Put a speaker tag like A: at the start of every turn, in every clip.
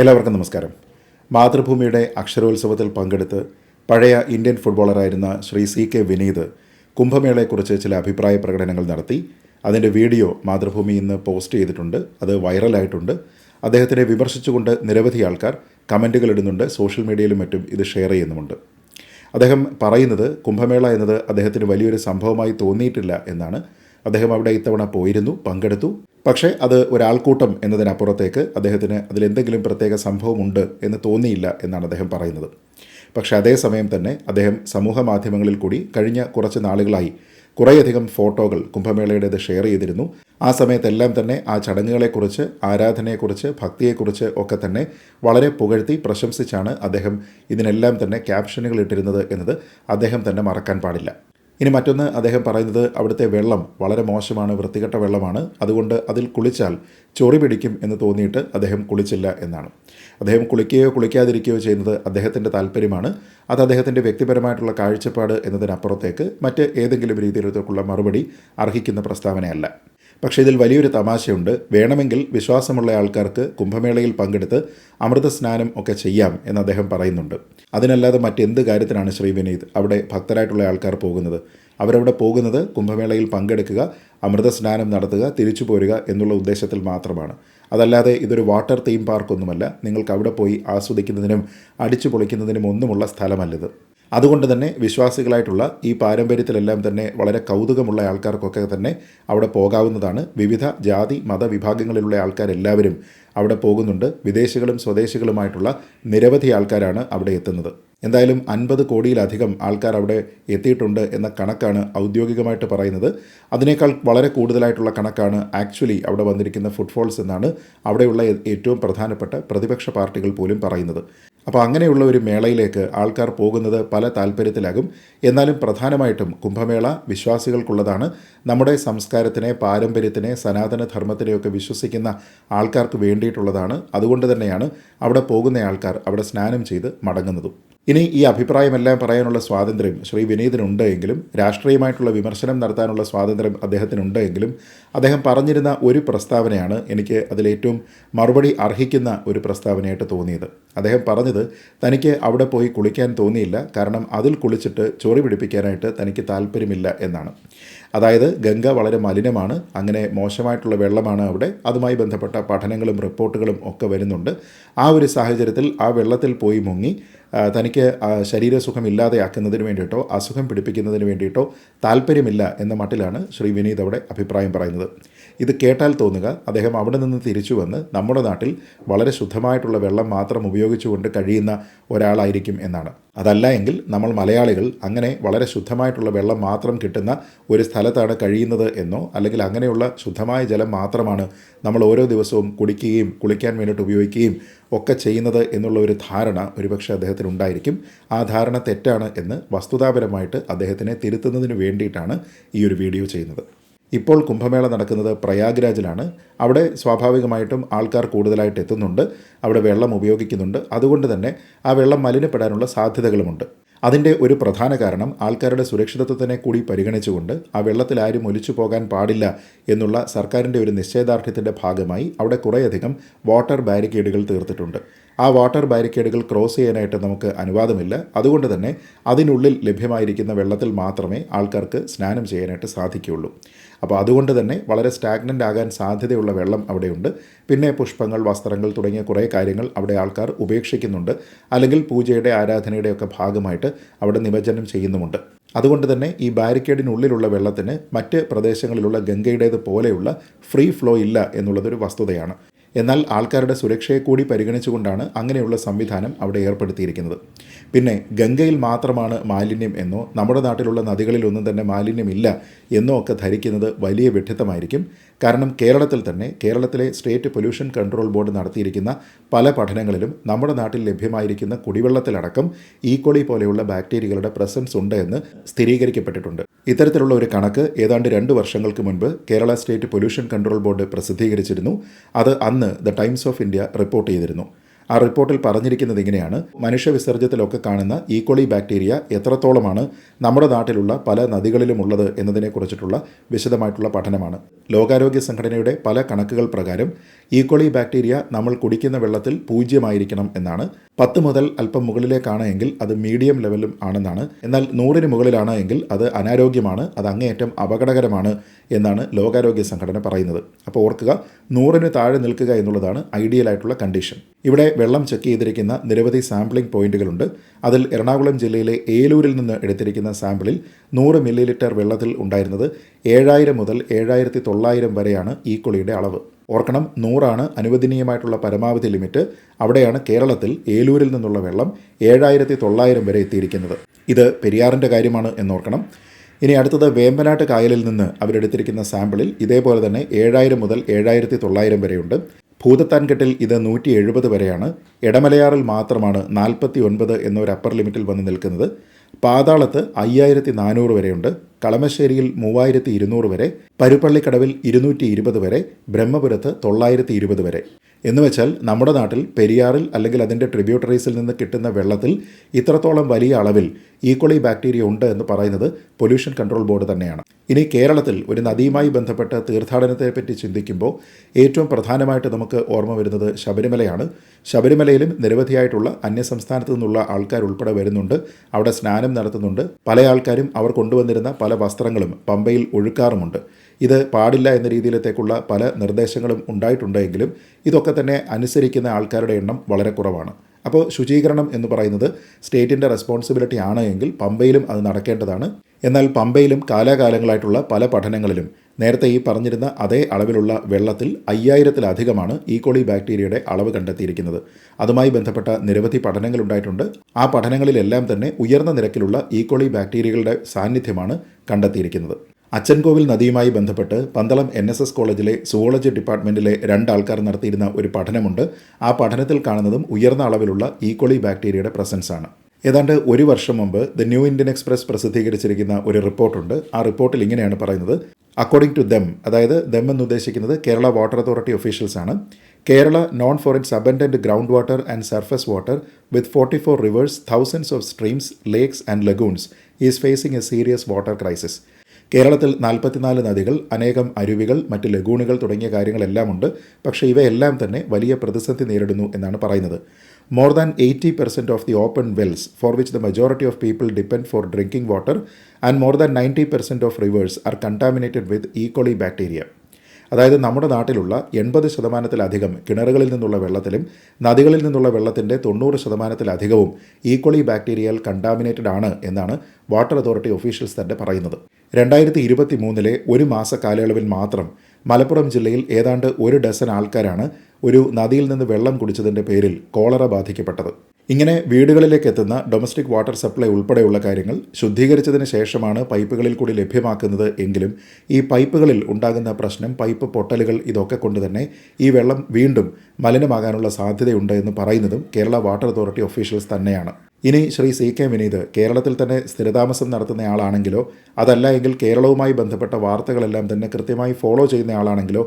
A: എല്ലാവർക്കും നമസ്കാരം. മാതൃഭൂമിയുടെ അക്ഷരോത്സവത്തിൽ പങ്കെടുത്ത് പഴയ ഇന്ത്യൻ ഫുട്ബോളറായിരുന്ന ശ്രീ സി കെ വിനീത് കുംഭമേളയെക്കുറിച്ച് ചില അഭിപ്രായ പ്രകടനങ്ങൾ നടത്തി. അതിന്റെ വീഡിയോ മാതൃഭൂമി ഇന്ന് പോസ്റ്റ് ചെയ്തിട്ടുണ്ട്. അത് വൈറലായിട്ടുണ്ട്. അദ്ദേഹത്തിനെ വിമർശിച്ചുകൊണ്ട് നിരവധി ആൾക്കാർ കമന്റുകൾ ഇടുന്നുണ്ട്. സോഷ്യൽ മീഡിയയിലും മറ്റും ഇത് ഷെയർ ചെയ്യുന്നുമുണ്ട്. അദ്ദേഹം പറയുന്നത് കുംഭമേള എന്നത് അദ്ദേഹത്തിന് വലിയൊരു സംഭവമായി തോന്നിയിട്ടില്ല എന്നാണ് അദ്ദേഹം അവിടെ ഇത്തവണ പോയിരുന്നു പങ്കെടുത്തു. പക്ഷേ അത് ഒരാൾക്കൂട്ടം എന്നതിനപ്പുറത്തേക്ക് അദ്ദേഹത്തിന് അതിലെന്തെങ്കിലും പ്രത്യേക സംഭവമുണ്ട് എന്ന് തോന്നിയില്ല എന്നാണ് അദ്ദേഹം പറയുന്നത്. പക്ഷേ അതേസമയം തന്നെ അദ്ദേഹം സമൂഹ മാധ്യമങ്ങളിൽ കൂടി കഴിഞ്ഞ കുറച്ച് നാളുകളായി കുറേയധികം ഫോട്ടോകൾ കുംഭമേളയുടേത് ഷെയർ ചെയ്തിരുന്നു. ആ സമയത്തെല്ലാം തന്നെ ആ ചടങ്ങുകളെക്കുറിച്ച് ആരാധനയെക്കുറിച്ച് ഭക്തിയെക്കുറിച്ച് ഒക്കെ തന്നെ വളരെ പുകഴ്ത്തി പ്രശംസിച്ചാണ് അദ്ദേഹം ഇതിനെല്ലാം തന്നെ ക്യാപ്ഷനുകൾ ഇട്ടിരുന്നത് എന്നത് അദ്ദേഹം തന്നെ മറക്കാൻ പാടില്ല. ഇനി മറ്റൊന്ന് അദ്ദേഹം പറയുന്നത് അവിടുത്തെ വെള്ളം വളരെ മോശമാണ് വൃത്തികെട്ട വെള്ളമാണ്. അതുകൊണ്ട് അതിൽ കുളിച്ചാൽ ചൊറി പിടിക്കും എന്ന് തോന്നിയിട്ട് അദ്ദേഹം കുളിച്ചില്ല എന്നാണ്. അദ്ദേഹം കുളിക്കുകയോ കുളിക്കാതിരിക്കുകയോ ചെയ്യുന്നത് അദ്ദേഹത്തിന്റെ താല്പര്യമാണ്. അത് അദ്ദേഹത്തിന്റെ വ്യക്തിപരമായിട്ടുള്ള കാഴ്ചപ്പാട് എന്നതിനപ്പുറത്തേക്ക് മറ്റ് ഏതെങ്കിലും രീതിയിലേക്കുള്ള മറുപടി അർഹിക്കുന്ന പ്രസ്താവനയല്ല. പക്ഷേ ഇതിൽ വലിയൊരു തമാശയുണ്ട്. വേണമെങ്കിൽ വിശ്വാസമുള്ള ആൾക്കാർക്ക് കുംഭമേളയിൽ പങ്കെടുത്ത് അമൃത സ്നാനം ഒക്കെ ചെയ്യാം എന്ന് അദ്ദേഹം പറയുന്നുണ്ട്. അതിനല്ലാതെ മറ്റെന്ത് കാര്യത്തിനാണ് ശ്രീ വിനീത് അവിടെ ഭക്തരായിട്ടുള്ള ആൾക്കാർ പോകുന്നത്? അവരവിടെ പോകുന്നത് കുംഭമേളയിൽ പങ്കെടുക്കുക അമൃത സ്നാനം നടത്തുക തിരിച്ചു പോരുക എന്നുള്ള ഉദ്ദേശത്തിൽ മാത്രമാണ്. അതല്ലാതെ ഇതൊരു വാട്ടർ തീം പാർക്കൊന്നുമല്ല. നിങ്ങൾക്ക് അവിടെ പോയി ആസ്വദിക്കുന്നതിനും അടിച്ചു പൊളിക്കുന്നതിനും ഒന്നുമുള്ള സ്ഥലമല്ലത്. അതുകൊണ്ട് തന്നെ വിശ്വാസികളായിട്ടുള്ള ഈ പാരമ്പര്യത്തിലെല്ലാം തന്നെ വളരെ കൗതുകമുള്ള ആൾക്കാർക്കൊക്കെ തന്നെ അവിടെ പോകാവുന്നതാണ്. വിവിധ ജാതി മതവിഭാഗങ്ങളിലുള്ള ആൾക്കാരെല്ലാവരും അവിടെ പോകുന്നുണ്ട്. വിദേശികളും സ്വദേശികളുമായിട്ടുള്ള നിരവധി ആൾക്കാരാണ് അവിടെ എത്തുന്നത്. എന്തായാലും അൻപത് കോടിയിലധികം ആൾക്കാർ അവിടെ എത്തിയിട്ടുണ്ട് എന്ന കണക്കാണ് ഔദ്യോഗികമായിട്ട് പറയുന്നത്. അതിനേക്കാൾ വളരെ കൂടുതലായിട്ടുള്ള കണക്കാണ് ആക്ച്വലി അവിടെ വന്നിരിക്കുന്ന ഫുട്ഫോൾസ് എന്നാണ് അവിടെയുള്ള ഏറ്റവും പ്രധാനപ്പെട്ട പ്രതിപക്ഷ പാർട്ടികൾ പോലും പറയുന്നത്. അപ്പോൾ അങ്ങനെയുള്ള ഒരു മേളയിലേക്ക് ആൾക്കാർ പോകുന്നത് പല താല്പര്യത്തിലാകും. എന്നാലും പ്രധാനമായിട്ടും കുംഭമേള വിശ്വാസികൾക്കുള്ളതാണ്. നമ്മുടെ സംസ്കാരത്തിനെ പാരമ്പര്യത്തിനെ സനാതന ധർമ്മത്തിനെയൊക്കെ വിശ്വസിക്കുന്ന ആൾക്കാർക്ക് വേണ്ടിയിട്ടുള്ളതാണ്. അതുകൊണ്ട് തന്നെയാണ് അവിടെ പോകുന്ന ആൾക്കാർ അവിടെ സ്നാനം ചെയ്ത് മടങ്ങുന്നതും. ഇനി ഈ അഭിപ്രായമെല്ലാം പറയാനുള്ള സ്വാതന്ത്ര്യം ശ്രീ വിനീതിനുണ്ട് എങ്കിലും രാഷ്ട്രീയമായിട്ടുള്ള വിമർശനം നടത്താനുള്ള സ്വാതന്ത്ര്യം അദ്ദേഹത്തിനുണ്ട് എങ്കിലും അദ്ദേഹം പറഞ്ഞിരുന്ന ഒരു പ്രസ്താവനയാണ് എനിക്ക് അതിലേറ്റവും മറുപടി അർഹിക്കുന്ന ഒരു പ്രസ്താവനയായിട്ട് തോന്നിയത്. അദ്ദേഹം പറഞ്ഞത് തനിക്ക് അവിടെ പോയി കുളിക്കാൻ തോന്നിയില്ല കാരണം അതിൽ കുളിച്ചിട്ട് ചൊറി പിടിപ്പിക്കാനായിട്ട് തനിക്ക് താല്പര്യമില്ല എന്നാണ്. അതായത് ഗംഗ വളരെ മലിനമാണ് അങ്ങനെ മോശമായിട്ടുള്ള വെള്ളമാണ് അവിടെ. അതുമായി ബന്ധപ്പെട്ട പഠനങ്ങളും റിപ്പോർട്ടുകളും ഒക്കെ വരുന്നുണ്ട്. ആ ഒരു സാഹചര്യത്തിൽ ആ വെള്ളത്തിൽ പോയി മുങ്ങി തനിക്ക് ശരീരസുഖം ഇല്ലാതെയാക്കുന്നതിന് വേണ്ടിയിട്ടോ അസുഖം പിടിപ്പിക്കുന്നതിന് വേണ്ടിയിട്ടോ താല്പര്യമില്ല എന്ന മട്ടിലാണ് ശ്രീ വിനീത് അവിടെ അഭിപ്രായം പറയുന്നത്. ഇത് കേട്ടാൽ തോന്നുക അദ്ദേഹം അവിടെ നിന്ന് തിരിച്ചു വന്ന് നമ്മുടെ നാട്ടിൽ വളരെ ശുദ്ധമായിട്ടുള്ള വെള്ളം മാത്രം ഉപയോഗിച്ചുകൊണ്ട് കഴിയുന്ന ഒരാളായിരിക്കും എന്നാണ്. അതല്ല എങ്കിൽ നമ്മൾ മലയാളികൾ അങ്ങനെ വളരെ ശുദ്ധമായിട്ടുള്ള വെള്ളം മാത്രം കിട്ടുന്ന ഒരു സ്ഥലത്താണ് കഴിയുന്നത് എന്നോ അല്ലെങ്കിൽ അങ്ങനെയുള്ള ശുദ്ധമായ ജലം മാത്രമാണ് നമ്മൾ ഓരോ ദിവസവും കുടിക്കുകയും കുളിക്കാൻ വേണ്ടിയിട്ട് ഉപയോഗിക്കുകയും ഒക്കെ ചെയ്യുന്നത് എന്നുള്ള ഒരു ധാരണ ഒരുപക്ഷെ അദ്ദേഹത്തിന് ഉണ്ടായിരിക്കും. ആ ധാരണ തെറ്റാണ് എന്ന് വസ്തുതാപരമായിട്ട് അദ്ദേഹത്തിനെ തിരുത്തുന്നതിന് വേണ്ടിയിട്ടാണ് ഈ ഒരു വീഡിയോ ചെയ്യുന്നത്. ഇപ്പോൾ കുംഭമേള നടക്കുന്നത് പ്രയാഗ്രാജിലാണ്. അവിടെ സ്വാഭാവികമായിട്ടും ആൾക്കാർ കൂടുതലായിട്ട് എത്തുന്നുണ്ട്. അവിടെ വെള്ളം ഉപയോഗിക്കുന്നുണ്ട്. അതുകൊണ്ട് തന്നെ ആ വെള്ളം മലിനപ്പെടാനുള്ള സാധ്യതകളുമുണ്ട്. അതിന്റെ ഒരു പ്രധാന കാരണം ആൾക്കാരുടെ സുരക്ഷിതത്വത്തിനെ കൂടി പരിഗണിച്ചുകൊണ്ട് ആ വെള്ളത്തിൽ ആരും ഒലിച്ചു പോകാൻ പാടില്ല എന്നുള്ള സർക്കാരിന്റെ ഒരു നിശ്ചയദാർഢ്യത്തിന്റെ ഭാഗമായി അവിടെ കുറേയധികം വാട്ടർ ബാരിക്കേഡുകൾ തീർത്തിട്ടുണ്ട്. ആ വാട്ടർ ബാരിക്കേഡുകൾ ക്രോസ് ചെയ്യാനായിട്ട് നമുക്ക് അനുവാദമില്ല. അതുകൊണ്ട് തന്നെ അതിനുള്ളിൽ ലഭ്യമായിരിക്കുന്ന വെള്ളത്തിൽ മാത്രമേ ആൾക്കാർക്ക് സ്നാനം ചെയ്യാനായിട്ട് സാധിക്കുകയുള്ളൂ. അപ്പോൾ അതുകൊണ്ട് തന്നെ വളരെ സ്റ്റാഗ്നന്റ് ആകാൻ സാധ്യതയുള്ള വെള്ളം അവിടെയുണ്ട്. പിന്നെ പുഷ്പങ്ങൾ വസ്ത്രങ്ങൾ തുടങ്ങിയ കുറേ കാര്യങ്ങൾ അവിടെ ആൾക്കാർ ഉപേക്ഷിക്കുന്നുണ്ട്. അല്ലെങ്കിൽ പൂജയുടെ ആരാധനയുടെ ഒക്കെ ഭാഗമായിട്ട് അവിടെ നിമജ്ജനം ചെയ്യുന്നുമുണ്ട്. അതുകൊണ്ട് തന്നെ ഈ ബാരിക്കേഡിനുള്ളിലുള്ള വെള്ളത്തിന് മറ്റ് പ്രദേശങ്ങളിലുള്ള ഗംഗയുടേത് പോലെയുള്ള ഫ്രീ ഫ്ലോ ഇല്ല എന്നുള്ളതൊരു വസ്തുതയാണ്. എന്നാൽ ആൾക്കാരുടെ സുരക്ഷയെ കൂടി പരിഗണിച്ചുകൊണ്ടാണ് അങ്ങനെയുള്ള സംവിധാനം അവിടെ ഏർപ്പെടുത്തിയിരിക്കുന്നത്. പിന്നെ ഗംഗയിൽ മാത്രമാണ് മാലിന്യം എന്നോ നമ്മുടെ നാട്ടിലുള്ള നദികളിലൊന്നും തന്നെ മാലിന്യമില്ല എന്നോ ഒക്കെ ധരിക്കുന്നത് വലിയ വിഡ്ഢിത്തമായിരിക്കും. കാരണം കേരളത്തിൽ തന്നെ കേരളത്തിലെ സ്റ്റേറ്റ് പൊല്യൂഷൻ കൺട്രോൾ ബോർഡ് നടത്തിയിരിക്കുന്ന പല പഠനങ്ങളിലും നമ്മുടെ നാട്ടിൽ ലഭ്യമായിരിക്കുന്ന കുടിവെള്ളത്തിലടക്കം ഈക്കോളി പോലെയുള്ള ബാക്ടീരിയകളുടെ പ്രസൻസ് ഉണ്ട് എന്ന് സ്ഥിരീകരിക്കപ്പെട്ടിട്ടുണ്ട്. ഇത്തരത്തിലുള്ള ഒരു കണക്ക് ഏതാണ്ട് രണ്ട് വർഷങ്ങൾക്ക് മുൻപ് Kerala state pollution control board പ്രസിദ്ധീകരിച്ചിരുന്നു. അത് അന്ന് the Times of India report ചെയ്തിരുന്നു. ആ റിപ്പോർട്ടിൽ പറഞ്ഞിരിക്കുന്നത് ഇങ്ങനെയാണ്. മനുഷ്യ വിസർജ്യത്തിലൊക്കെ കാണുന്ന ഈക്കോളി ബാക്ടീരിയ എത്രത്തോളമാണ് നമ്മുടെ നാട്ടിലുള്ള പല നദികളിലും ഉള്ളത് എന്നതിനെക്കുറിച്ചിട്ടുള്ള വിശദമായിട്ടുള്ള പഠനമാണ്. ലോകാരോഗ്യ സംഘടനയുടെ പല കണക്കുകൾ പ്രകാരം ഈക്വളി ബാക്ടീരിയ നമ്മൾ കുടിക്കുന്ന വെള്ളത്തിൽ പൂജ്യമായിരിക്കണം എന്നാണ്. പത്ത് മുതൽ അല്പം മുകളിലേക്കാണ് എങ്കിൽ അത് മീഡിയം ലെവലും ആണെന്നാണ്. എന്നാൽ നൂറിന് മുകളിലാണ് എങ്കിൽ അത് അനാരോഗ്യമാണ് അത് അങ്ങേയറ്റം അപകടകരമാണ് എന്നാണ് ലോകാരോഗ്യ സംഘടന പറയുന്നത്. അപ്പോൾ ഓർക്കുക നൂറിന് താഴെ നിൽക്കുക എന്നുള്ളതാണ് ഐഡിയൽ ആയിട്ടുള്ള കണ്ടീഷൻ ഇവിടെ വെള്ളം ചെക്ക് ചെയ്തിരിക്കുന്ന നിരവധി സാമ്പിളിംഗ് പോയിന്റുകളുണ്ട് അതിൽ എറണാകുളം ജില്ലയിലെ ഏലൂരിൽ നിന്ന് എടുത്തിരിക്കുന്ന സാമ്പിളിൽ നൂറ് മില്ലി ലിറ്റർ വെള്ളത്തിൽ ഉണ്ടായിരുന്നത് ഏഴായിരം മുതൽ ഏഴായിരത്തി തൊള്ളായിരം വരെയാണ് കുളിയുടെ അളവ്. ഓർക്കണം നൂറാണ് അനുവദനീയമായിട്ടുള്ള പരമാവധി ലിമിറ്റ്. അവിടെയാണ് കേരളത്തിൽ ഏലൂരിൽ നിന്നുള്ള വെള്ളം ഏഴായിരത്തി തൊള്ളായിരം വരെ എത്തിയിരിക്കുന്നത്. ഇത് പെരിയാറിന്റെ കാര്യമാണ് എന്നോർക്കണം. ഇനി അടുത്തത് വേമ്പനാട്ട് കായലിൽ നിന്ന് അവരെടുത്തിരിക്കുന്ന സാമ്പിളിൽ ഇതേപോലെ തന്നെ ഏഴായിരം മുതൽ ഏഴായിരത്തി തൊള്ളായിരം വരെയുണ്ട്. ഭൂതത്താൻകെട്ടിൽ ഇത് നൂറ്റി എഴുപത് വരെയാണ്. ഇടമലയാറിൽ മാത്രമാണ് നാൽപ്പത്തി ഒൻപത് എന്നൊരു അപ്പർ ലിമിറ്റിൽ വന്ന് നിൽക്കുന്നത്. പാതാളത്ത് അയ്യായിരത്തി നാനൂറ് വരെയുണ്ട്. കളമശ്ശേരിയിൽ മൂവായിരത്തി ഇരുന്നൂറ് വരെ. പരുപ്പള്ളിക്കടവിൽ ഇരുന്നൂറ്റി ഇരുപത് വരെ. ബ്രഹ്മപുരത്ത് തൊള്ളായിരത്തി ഇരുപത് വരെ. എന്ന് വെച്ചാൽ നമ്മുടെ നാട്ടിൽ പെരിയാറിൽ അല്ലെങ്കിൽ അതിന്റെ ട്രിബ്യൂട്ടറീസിൽ നിന്ന് കിട്ടുന്ന വെള്ളത്തിൽ ഇത്രത്തോളം വലിയ അളവിൽ ഈക്വളി ബാക്ടീരിയ ഉണ്ട് എന്ന് പറയുന്നത് പൊല്യൂഷൻ കൺട്രോൾ ബോർഡ് തന്നെയാണ്. ഇനി കേരളത്തിൽ ഒരു നദിയുമായി ബന്ധപ്പെട്ട തീർത്ഥാടനത്തെപ്പറ്റി ചിന്തിക്കുമ്പോൾ ഏറ്റവും പ്രധാനമായിട്ട് നമുക്ക് ഓർമ്മ വരുന്നത് ശബരിമലയാണ്. ശബരിമലയിലും നിരവധിയായിട്ടുള്ള അന്യസംസ്ഥാനത്തു നിന്നുള്ള ആൾക്കാർ ഉൾപ്പെടെ വരുന്നുണ്ട്. അവിടെ സ്നാനം നടത്തുന്നുണ്ട്. പല ആൾക്കാരും അവർ കൊണ്ടുവന്നിരുന്ന പല വസ്ത്രങ്ങളും പമ്പയിൽ ഒഴുക്കാറുമുണ്ട്. ഇത് പാടില്ല എന്ന രീതിയിലത്തേക്കുള്ള പല നിർദ്ദേശങ്ങളും ഉണ്ടായിട്ടുണ്ടെങ്കിലും ഇതൊക്കെ തന്നെ അനുസരിക്കുന്ന ആൾക്കാരുടെ എണ്ണം വളരെ കുറവാണ്. അപ്പോൾ ശുചീകരണം എന്ന് പറയുന്നത് സ്റ്റേറ്റിന്റെ റെസ്പോൺസിബിലിറ്റി ആണ് എങ്കിൽ പമ്പയിലും അത് നടക്കേണ്ടതാണ്. എന്നാൽ പമ്പയിലും കാലാകാലങ്ങളായിട്ടുള്ള പല പഠനങ്ങളിലും നേരത്തെ ഈ പറഞ്ഞിരുന്ന അതേ അളവിലുള്ള വെള്ളത്തിൽ അയ്യായിരത്തിലധികമാണ് ഈക്കോളി ബാക്ടീരിയയുടെ അളവ് കണ്ടെത്തിയിരിക്കുന്നത്. അതുമായി ബന്ധപ്പെട്ട നിരവധി പഠനങ്ങൾ ഉണ്ടായിട്ടുണ്ട്. ആ പഠനങ്ങളിലെല്ലാം തന്നെ ഉയർന്ന നിരക്കിലുള്ള ഈക്കോളി ബാക്ടീരിയകളുടെ സാന്നിധ്യമാണ് കണ്ടെത്തിയിരിക്കുന്നത്. അച്ചൻകോവിൽ നദിയുമായി ബന്ധപ്പെട്ട് പന്തളം എൻ എസ് എസ് കോളേജിലെ സുവോളജി ഡിപ്പാർട്ട്മെന്റിലെ രണ്ടാൾക്കാർ നടത്തിയിരുന്ന ഒരു പഠനമുണ്ട്. ആ പഠനത്തിൽ കാണുന്നതും ഉയർന്ന അളവിലുള്ള ഈക്കോളി ബാക്ടീരിയയുടെ പ്രസൻസ് ആണ്. ഏതാണ്ട് ഒരു വർഷം മുമ്പ് ദ ന്യൂ ഇന്ത്യൻ എക്സ്പ്രസ് പ്രസിദ്ധീകരിച്ചിരിക്കുന്ന ഒരു റിപ്പോർട്ടുണ്ട്. ആ റിപ്പോർട്ടിൽ ഇങ്ങനെയാണ് പറയുന്നത്. അക്കോർഡിംഗ് ടു ദം അതായത് ദം എന്ന് ഉദ്ദേശിക്കുന്നത് കേരള വാട്ടർ അതോറിറ്റി ഒഫീഷ്യൽസ് ആണ്. Kerala known for its abundant ground water and surface water with forty four rivers thousands of streams lakes and lagoons is facing a serious water crisis കേരളത്തിൽ നാൽപ്പത്തിനാല് നദികൾ അനേകം അരുവികൾ മറ്റ് ലഗൂണുകൾ തുടങ്ങിയ കാര്യങ്ങളെല്ലാം ഉണ്ട് പക്ഷേ ഇവയെല്ലാം തന്നെ വലിയ പ്രതിസന്ധി നേരിടുന്നു എന്നാണ് പറയുന്നത്. More than eighty percent of the open wells for which the majority of people depend for drinking water and more than ninety percent of rivers are contaminated with E coli bacteria അതായത് നമ്മുടെ നാട്ടിലുള്ള എൺപത് ശതമാനത്തിലധികം കിണറുകളിൽ നിന്നുള്ള വെള്ളത്തിലും നദികളിൽ നിന്നുള്ള വെള്ളത്തിന്റെ തൊണ്ണൂറ് ശതമാനത്തിലധികവും ഈക്വളി ബാക്ടീരിയൽ കണ്ടാമിനേറ്റഡ് ആണ് എന്നാണ് വാട്ടർ അതോറിറ്റി ഒഫീഷ്യൽസ് തന്നെ പറയുന്നത്. രണ്ടായിരത്തി ഇരുപത്തി മൂന്നിലെ ഒരു മാസ കാലയളവിൽ മാത്രം മലപ്പുറം ജില്ലയിൽ ഏതാണ്ട് ഒരു ഡസൻ ആൾക്കാരാണ് ഒരു നദിയിൽ നിന്ന് വെള്ളം കുടിച്ചതിന്റെ പേരിൽ കോളറ ബാധിക്കപ്പെട്ടത്. ഇങ്ങനെ വീടുകളിലേക്ക് എത്തുന്ന ഡൊമസ്റ്റിക് വാട്ടർ സപ്ലൈ ഉൾപ്പെടെയുള്ള കാര്യങ്ങൾ ശുദ്ധീകരിച്ചതിന് ശേഷമാണ് പൈപ്പുകളിൽ കൂടി ലഭ്യമാക്കുന്നത് എങ്കിലും ഈ പൈപ്പുകളിൽ ഉണ്ടാകുന്ന പ്രശ്നം പൈപ്പ് പൊട്ടലുകൾ ഇതൊക്കെ കൊണ്ട് തന്നെ ഈ വെള്ളം വീണ്ടും മലിനമാകാനുള്ള സാധ്യതയുണ്ട് എന്ന് പറയുന്നതും കേരള വാട്ടർ അതോറിറ്റി ഒഫീഷ്യൽസ് തന്നെയാണ്. ഇനി ശ്രീ സി കെ വിനീത് കേരളത്തിൽ തന്നെ സ്ഥിരതാമസം നടത്തുന്നയാളാണെങ്കിലോ അതല്ല എങ്കിൽ കേരളവുമായി ബന്ധപ്പെട്ട വാർത്തകളെല്ലാം തന്നെ കൃത്യമായി ഫോളോ ചെയ്യുന്നയാളാണെങ്കിലോ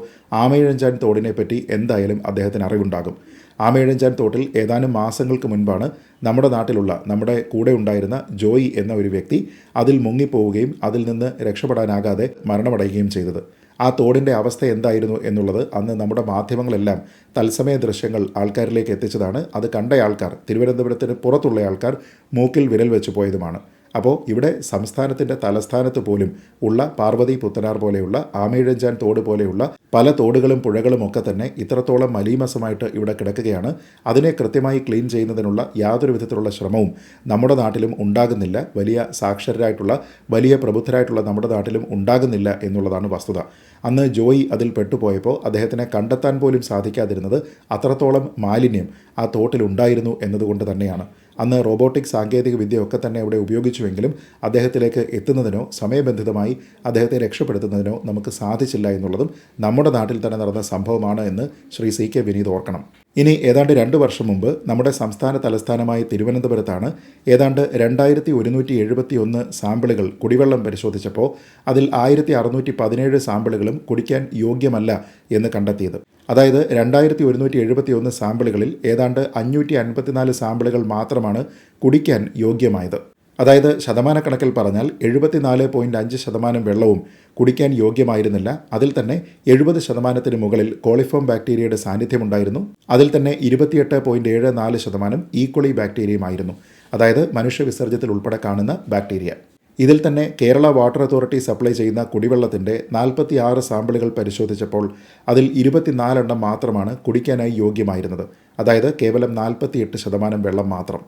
A: തോടിനെ പറ്റി എന്തായാലും അദ്ദേഹത്തിന് അറിവുണ്ടാകും. ആമയിഴഞ്ചാൻ തോട്ടിൽ ഏതാനും മാസങ്ങൾക്ക് മുൻപാണ് നമ്മുടെ നാട്ടിലുള്ള നമ്മുടെ കൂടെ ഉണ്ടായിരുന്ന ജോയി എന്ന ഒരു വ്യക്തി അതിൽ മുങ്ങിപ്പോവുകയും അതിൽ നിന്ന് രക്ഷപ്പെടാനാകാതെ മരണമടയുകയും ചെയ്തത്. ആ തോടിന്റെ അവസ്ഥ എന്തായിരുന്നു എന്നുള്ളത് അന്ന് നമ്മുടെ മാധ്യമങ്ങളെല്ലാം തത്സമയ ദൃശ്യങ്ങൾ ആൾക്കാരിലേക്ക് എത്തിച്ചതാണ്. അത് കണ്ട ആൾക്കാർ തിരുവനന്തപുരത്തിന് പുറത്തുള്ള ആൾക്കാർ മൂക്കിൽ വിരൽ വെച്ച് പോയതുമാണ്. അപ്പോൾ ഇവിടെ സംസ്ഥാനത്തിന്റെ തലസ്ഥാനത്ത് പോലും ഉള്ള പാർവതി പുത്തനാർ പോലെയുള്ള ആമയിഴഞ്ചാൻ തോട് പോലെയുള്ള പല തോടുകളും പുഴകളും ഒക്കെ തന്നെ ഇത്രത്തോളം മലീമസമായിട്ട് ഇവിടെ കിടക്കുകയാണ്. അതിനെ കൃത്യമായി ക്ലീൻ ചെയ്യുന്നതിനുള്ള യാതൊരു വിധത്തിലുള്ള ശ്രമവും നമ്മുടെ നാട്ടിലും ഉണ്ടാകുന്നില്ല. വലിയ സാക്ഷരരായിട്ടുള്ള വലിയ പ്രബുദ്ധരായിട്ടുള്ള നമ്മുടെ നാട്ടിലും ഉണ്ടാകുന്നില്ല എന്നുള്ളതാണ് വസ്തുത. അന്ന് ജോയി അതിൽ പെട്ടുപോയപ്പോൾ അദ്ദേഹത്തിനെ കണ്ടെത്താൻ പോലും സാധിക്കാതിരുന്നത് അത്രത്തോളം മാലിന്യം ആ തോട്ടിലുണ്ടായിരുന്നു എന്നതുകൊണ്ട് തന്നെയാണ്. അന്ന് റോബോട്ടിക് സാങ്കേതിക വിദ്യയൊക്കെ തന്നെ അവിടെ ഉപയോഗിച്ചുവെങ്കിലും അദ്ദേഹത്തിലേക്ക് എത്തുന്നതിനോ സമയബന്ധിതമായി അദ്ദേഹത്തെ രക്ഷപ്പെടുത്തുന്നതിനോ നമുക്ക് സാധിച്ചില്ല എന്നുള്ളതും നമ്മുടെ നാട്ടിൽ തന്നെ നടന്ന സംഭവമാണ് എന്ന് ശ്രീ സി കെ വിനീത് ഓർക്കണം. ഇനി ഏതാണ്ട് രണ്ട് വർഷം മുമ്പ് നമ്മുടെ സംസ്ഥാന തലസ്ഥാനമായ തിരുവനന്തപുരത്താണ് ഏതാണ്ട് രണ്ടായിരത്തി ഒരുന്നൂറ്റി എഴുപത്തി ഒന്ന് സാമ്പിളുകൾ കുടിവെള്ളം പരിശോധിച്ചപ്പോൾ അതിൽ ആയിരത്തി അറുന്നൂറ്റി പതിനേഴ് സാമ്പിളുകളും കുടിക്കാൻ യോഗ്യമല്ല എന്ന് കണ്ടെത്തിയത്. അതായത് രണ്ടായിരത്തി ഒരുന്നൂറ്റി എഴുപത്തി ഒന്ന് സാമ്പിളുകളിൽ ഏതാണ്ട് അഞ്ഞൂറ്റി അൻപത്തിനാല് സാമ്പിളുകൾ മാത്രമാണ് കുടിക്കാൻ യോഗ്യമായത്. അതായത് ശതമാനക്കണക്കിൽ പറഞ്ഞാൽ എഴുപത്തിനാല് പോയിന്റ് അഞ്ച് ശതമാനം വെള്ളവും കുടിക്കാൻ യോഗ്യമായിരുന്നില്ല. അതിൽ തന്നെ എഴുപത് ശതമാനത്തിന് മുകളിൽ കോളിഫോം ബാക്ടീരിയയുടെ സാന്നിധ്യമുണ്ടായിരുന്നു. അതിൽ തന്നെ ഇരുപത്തിയെട്ട് പോയിന്റ് ഏഴ് നാല് ശതമാനം ഈക്വളി ബാക്ടീരിയയുമായിരുന്നു. അതായത് മനുഷ്യ വിസർജ്യത്തിൽ ഉൾപ്പെടെ കാണുന്ന ബാക്ടീരിയ. ഇതിൽ തന്നെ കേരള വാട്ടർ അതോറിറ്റി സപ്ലൈ ചെയ്യുന്ന കുടിവെള്ളത്തിന്റെ നാൽപ്പത്തി ആറ് സാമ്പിളുകൾ പരിശോധിച്ചപ്പോൾ അതിൽ ഇരുപത്തിനാലെണ്ണം മാത്രമാണ് കുടിക്കാനായി യോഗ്യമായിരുന്നത്. അതായത് കേവലം നാൽപ്പത്തിയെട്ട് ശതമാനം വെള്ളം മാത്രം.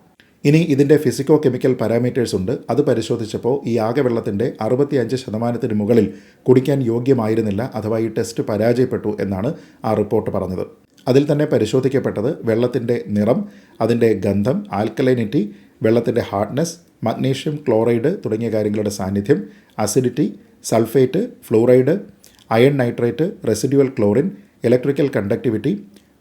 A: ഇനി ഇതിന്റെ ഫിസിക്കോ കെമിക്കൽ പാരാമീറ്റേഴ്സ് ഉണ്ട്. അത് പരിശോധിച്ചപ്പോൾ ഈ ആകെ വെള്ളത്തിന്റെ അറുപത്തിയഞ്ച് ശതമാനത്തിന് മുകളിൽ കുടിക്കാൻ യോഗ്യമായിരുന്നില്ല. അഥവാ ഈ ടെസ്റ്റ് പരാജയപ്പെട്ടു എന്നാണ് ആ റിപ്പോർട്ട് പറഞ്ഞത്. അതിൽ തന്നെ പരിശോധിക്കപ്പെട്ടത് വെള്ളത്തിന്റെ നിറം അതിന്റെ ഗന്ധം ആൽക്കലൈനിറ്റി വെള്ളത്തിന്റെ ഹാർഡ്നെസ് മഗ്നീഷ്യം ക്ലോറൈഡ് തുടങ്ങിയ കാര്യങ്ങളുടെ സാന്നിധ്യം acidity sulphate fluoride iron nitrate residual chlorine electrical conductivity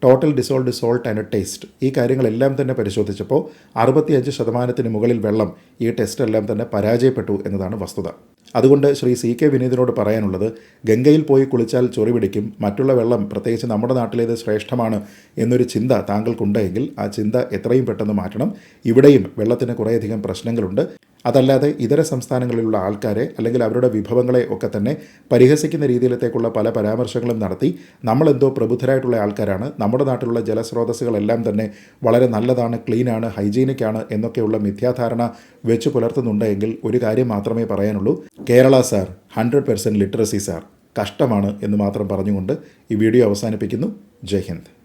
A: total dissolved salt and taste ഈ കാര്യങ്ങളെല്ലാം തന്നെ പരിശോധിച്ചപ്പോൾ അറുപത്തിയഞ്ച് ശതമാനത്തിന് മുകളിൽ വെള്ളം ഈ ടെസ്റ്റ് എല്ലാം തന്നെ പരാജയപ്പെട്ടു എന്നതാണ് വസ്തുത. അതുകൊണ്ട് ശ്രീ സി കെ വിനീതിനോട് പറയാനുള്ളത് ഗംഗയിൽ പോയി കുളിച്ചാൽ ചൊറി പിടിക്കും മറ്റുള്ള വെള്ളം പ്രത്യേകിച്ച് നമ്മുടെ നാട്ടിലേത് ശ്രേഷ്ഠമാണ് എന്നൊരു ചിന്ത താങ്കൾക്കുണ്ടെങ്കിൽ ആ ചിന്ത എത്രയും പെട്ടെന്ന് മാറ്റണം. ഇവിടെയും വെള്ളത്തിന് കുറേയധികം പ്രശ്നങ്ങളുണ്ട്. അതല്ലാതെ ഇതര സംസ്ഥാനങ്ങളിലുള്ള ആൾക്കാരെ അല്ലെങ്കിൽ അവരുടെ വിഭവങ്ങളെ ഒക്കെ തന്നെ പരിഹസിക്കുന്ന രീതിയിലത്തേക്കുള്ള പല പരാമർശങ്ങളും നടത്തി നമ്മളെന്തോ പ്രബുദ്ധരായിട്ടുള്ള ആൾക്കാരാണ്. നമ്മുടെ നാട്ടിലുള്ള ജലസ്രോതസ്സുകളെല്ലാം തന്നെ വളരെ നല്ലതാണ് ക്ലീനാണ് ഹൈജീനിക്കാണ് എന്നൊക്കെയുള്ള മിഥ്യാധാരണ വെച്ച് പുലർത്തുന്നുണ്ടെങ്കിൽ ഒരു കാര്യം മാത്രമേ പറയാനുള്ളൂ. Kerala sir hundred percent literacy sir കഷ്ടമാണ് എന്ന് മാത്രം പറഞ്ഞുകൊണ്ട് ഈ വീഡിയോ അവസാനിപ്പിക്കുന്നു. ജയ് ഹിന്ദ്.